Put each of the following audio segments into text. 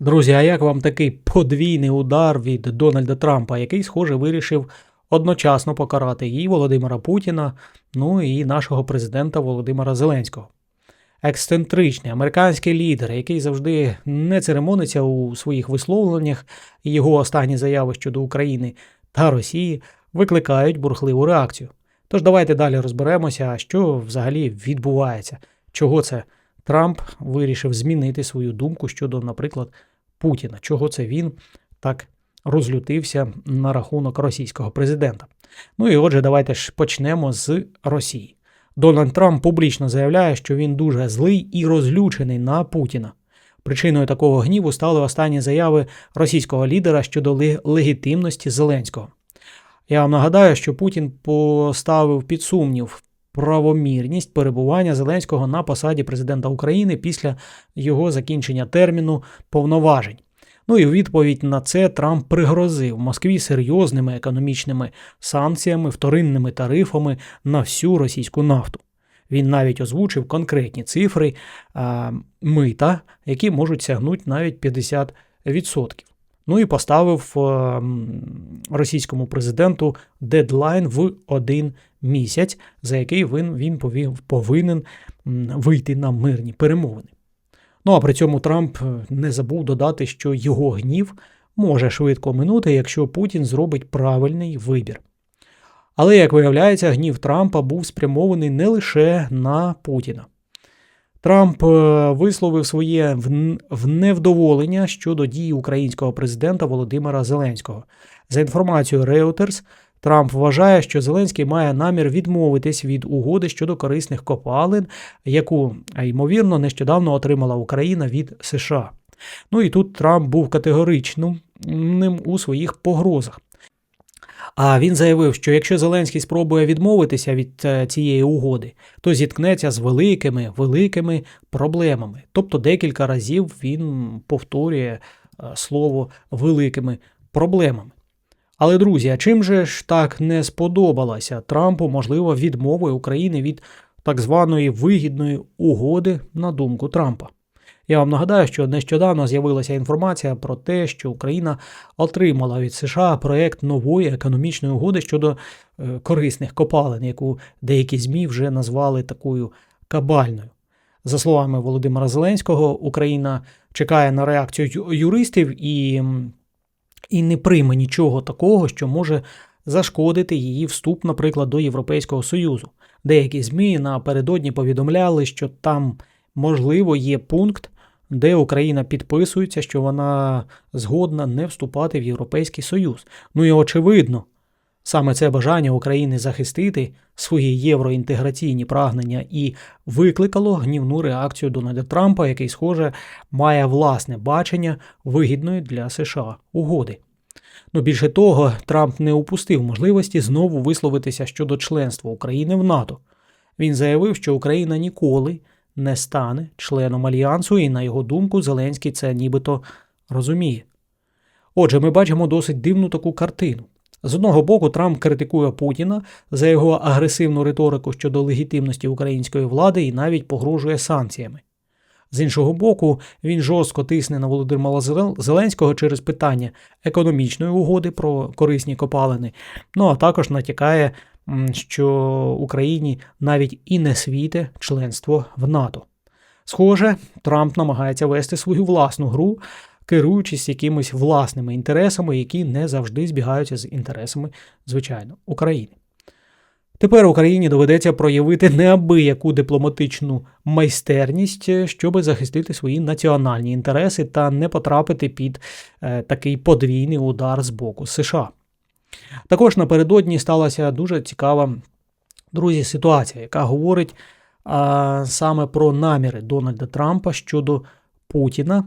Друзі, а як вам такий подвійний удар від Дональда Трампа, який, схоже, вирішив одночасно покарати і Володимира Путіна, ну і нашого президента Володимира Зеленського? Ексцентричний американський лідер, який завжди не церемониться у своїх висловленнях, його останні заяви щодо України та Росії викликають бурхливу реакцію. Тож давайте далі розберемося, що взагалі відбувається, чого це Трамп вирішив змінити свою думку щодо, наприклад, Путіна, чого це він так розлютився на рахунок російського президента. Ну і отже, давайте ж почнемо з Росії. Дональд Трамп публічно заявляє, що він дуже злий і розлючений на Путіна. Причиною такого гніву стали останні заяви російського лідера щодо легітимності Зеленського. Я вам нагадаю, що Путін поставив під сумнів правомірність перебування Зеленського на посаді президента України після його закінчення терміну повноважень. Ну і у відповідь на це Трамп пригрозив Москві серйозними економічними санкціями, вторинними тарифами на всю російську нафту. Він навіть озвучив конкретні цифри а, мита, які можуть сягнути навіть 50%. Ну і поставив російському президенту дедлайн в один місяць, за який він, він повинен вийти на мирні перемовини. Ну а при цьому Трамп е, не забув додати, що його гнів може швидко минути, якщо Путін зробить правильний вибір. Але, як виявляється, гнів Трампа був спрямований не лише на Путіна. Трамп е, висловив своє вневдоволення щодо дії українського президента Володимира Зеленського. За інформацією Reuters, Трамп вважає, що Зеленський має намір відмовитись від угоди щодо корисних копалин, яку, ймовірно, нещодавно отримала Україна від США. Ну і тут Трамп був категоричним у своїх погрозах. А він заявив, що якщо Зеленський спробує відмовитися від е, цієї угоди, то зіткнеться з великими, великими проблемами. Тобто декілька разів він повторює е, слово великими проблемами. Але, друзі, а чим же ж так не сподобалася Трампу, можливо, відмови України від так званої вигідної угоди на думку Трампа? Я вам нагадаю, що нещодавно з'явилася інформація про те, що Україна отримала від США проект нової економічної угоди щодо е, корисних копалин, яку деякі ЗМІ вже назвали такою кабальною. За словами Володимира Зеленського, Україна чекає на реакцію юристів і, і не прийме нічого такого, що може зашкодити її вступ, наприклад, до Європейського Союзу. Деякі ЗМІ напередодні повідомляли, що там, можливо, є пункт, де Україна підписується, що вона згодна не вступати в Європейський Союз. Ну і очевидно, саме це бажання України захистити свої євроінтеграційні прагнення і викликало гнівну реакцію Дональда Трампа, який, схоже, має власне бачення вигідної для США угоди. Ну, більше того, Трамп не упустив можливості знову висловитися щодо членства України в НАТО. Він заявив, що Україна ніколи не стане членом альянсу, і на його думку, Зеленський це нібито розуміє. Отже, ми бачимо досить дивну таку картину. З одного боку, Трамп критикує Путіна за його агресивну риторику щодо легітимності української влади і навіть погрожує санкціями. З іншого боку, він жорстко тисне на Володимира Зеленського через питання економічної угоди про корисні копалини, ну а також натякає, що Україні навіть і не світе членство в НАТО. Схоже, Трамп намагається вести свою власну гру, керуючись якимись власними інтересами, які не завжди збігаються з інтересами, звичайно, України. Тепер Україні доведеться проявити неабияку дипломатичну майстерність, щоб захистити свої національні інтереси та не потрапити під е, такий подвійний удар з боку США. Також напередодні сталася дуже цікава, друзі, ситуація, яка говорить а, саме про наміри Дональда Трампа щодо Путіна.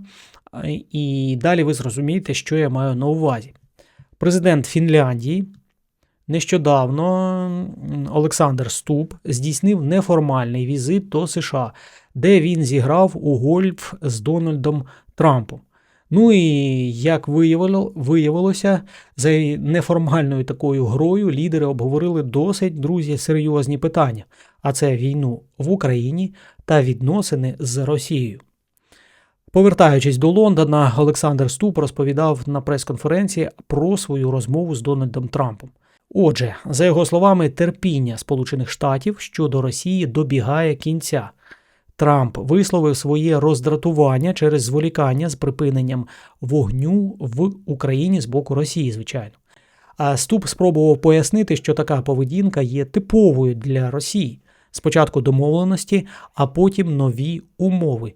І далі ви зрозумієте, що я маю на увазі. Президент Фінляндії нещодавно Олександр Ступ здійснив неформальний візит до США, де він зіграв у гольф з Дональдом Трампом. Ну і як виявило, виявилося, за неформальною такою грою лідери обговорили досить, друзі, серйозні питання, а це війну в Україні та відносини з Росією. Повертаючись до Лондона, Олександр Ступ розповідав на прес-конференції про свою розмову з Дональдом Трампом. Отже, за його словами, терпіння Сполучених Штатів щодо Росії добігає кінця. Трамп висловив своє роздратування через зволікання з припиненням вогню в Україні з боку Росії, звичайно. А Ступ спробував пояснити, що така поведінка є типовою для Росії. Спочатку домовленості, а потім нові умови.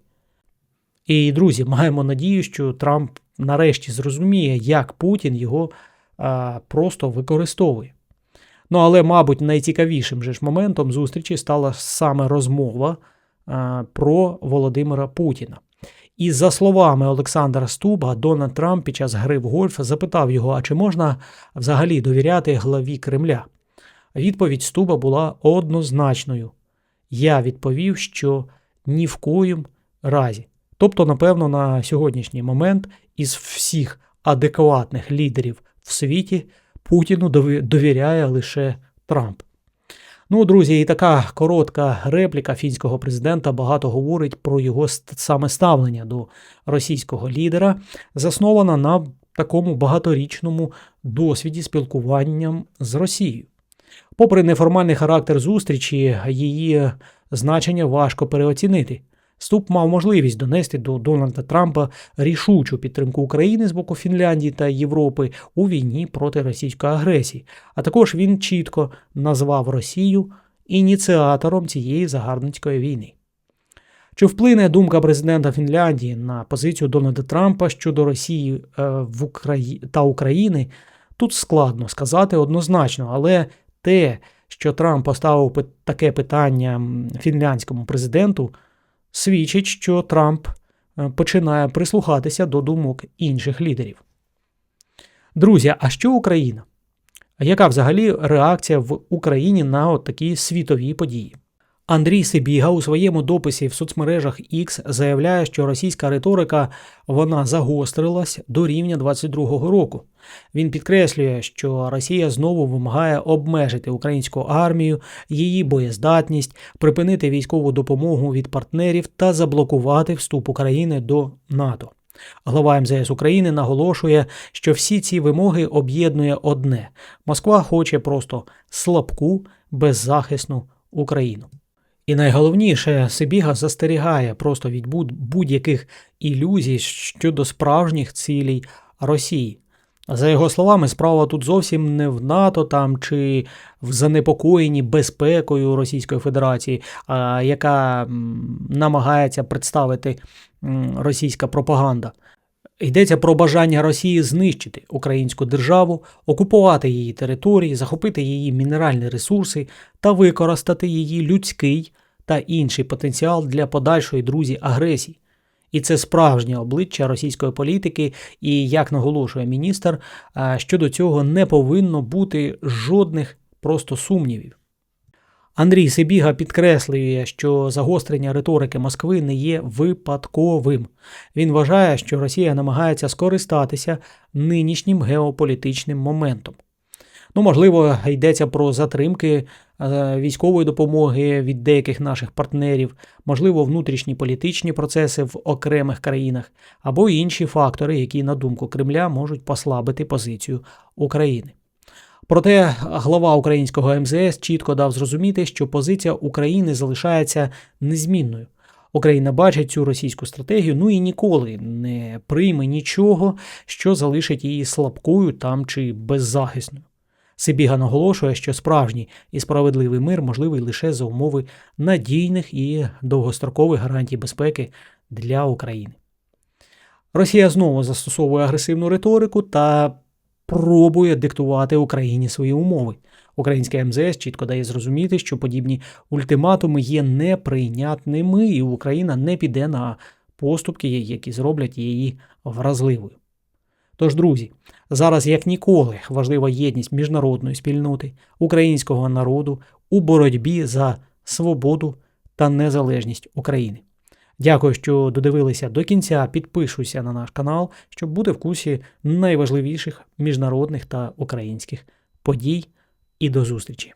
І, друзі, маємо надію, що Трамп нарешті зрозуміє, як Путін його а, просто використовує. Ну, але, мабуть, найцікавішим же ж моментом зустрічі стала саме розмова про Володимира Путіна. І за словами Олександра Стуба, Дональд Трамп під час гри в гольф запитав його, а чи можна взагалі довіряти главі Кремля? Відповідь Стуба була однозначною. Я відповів, що ні в коїм разі. Тобто, напевно, на сьогоднішній момент із всіх адекватних лідерів в світі Путіну довіряє лише Трамп. Ну, друзі, і така коротка репліка фінського президента багато говорить про його саме ставлення до російського лідера, заснована на такому багаторічному досвіді спілкуванням з Росією. Попри неформальний характер зустрічі, її значення важко переоцінити. Ступ мав можливість донести до Дональда Трампа рішучу підтримку України з боку Фінляндії та Європи у війні проти російської агресії. А також він чітко назвав Росію ініціатором цієї загарбницької війни. Чи вплине думка президента Фінляндії на позицію Дональда Трампа щодо Росії е, в Украї... та України? Тут складно сказати однозначно, але те, що Трамп поставив таке питання фінляндському президенту свідчить, що Трамп е, починає прислухатися до думок інших лідерів. Друзі, а що Україна? Яка взагалі реакція в Україні на от такі світові події? Андрій Сибіга у своєму дописі в соцмережах X заявляє, що російська риторика вона загострилась до рівня 22-го року. Він підкреслює, що Росія знову вимагає обмежити українську армію, її боєздатність, припинити військову допомогу від партнерів та заблокувати вступ України до НАТО. Глава МЗС України наголошує, що всі ці вимоги об'єднує одне: Москва хоче просто слабку, беззахисну Україну. І найголовніше, Сибіга застерігає просто від будь-яких ілюзій щодо справжніх цілей Росії. За його словами, справа тут зовсім не в НАТО там чи в занепокоєнні безпекою Російської Федерації, яка намагається представити російська пропаганда. Йдеться про бажання Росії знищити українську державу, окупувати її території, захопити її мінеральні ресурси та використати її людський та інший потенціал для подальшої друзі агресії. І це справжнє обличчя російської політики, і як наголошує міністр, щодо цього не повинно бути жодних просто сумнівів. Андрій Сибіга підкреслює, що загострення риторики Москви не є випадковим. Він вважає, що Росія намагається скористатися нинішнім геополітичним моментом. Ну, можливо, йдеться про затримки е, військової допомоги від деяких наших партнерів, можливо, внутрішні політичні процеси в окремих країнах, або інші фактори, які, на думку Кремля, можуть послабити позицію України. Проте глава українського МЗС чітко дав зрозуміти, що позиція України залишається незмінною. Україна бачить цю російську стратегію, ну і ніколи не прийме нічого, що залишить її слабкою там чи беззахисною. Сибіга наголошує, що справжній і справедливий мир можливий лише за умови надійних і довгострокових гарантій безпеки для України. Росія знову застосовує агресивну риторику та пробує диктувати Україні свої умови. Українське МЗС чітко дає зрозуміти, що подібні ультиматуми є неприйнятними, і Україна не піде на поступки, які зроблять її вразливою. Тож, друзі, зараз як ніколи важлива єдність міжнародної спільноти українського народу у боротьбі за свободу та незалежність України. Дякую, що додивилися до кінця. Підпишуйся на наш канал, щоб бути в курсі найважливіших міжнародних та українських подій. І до зустрічі!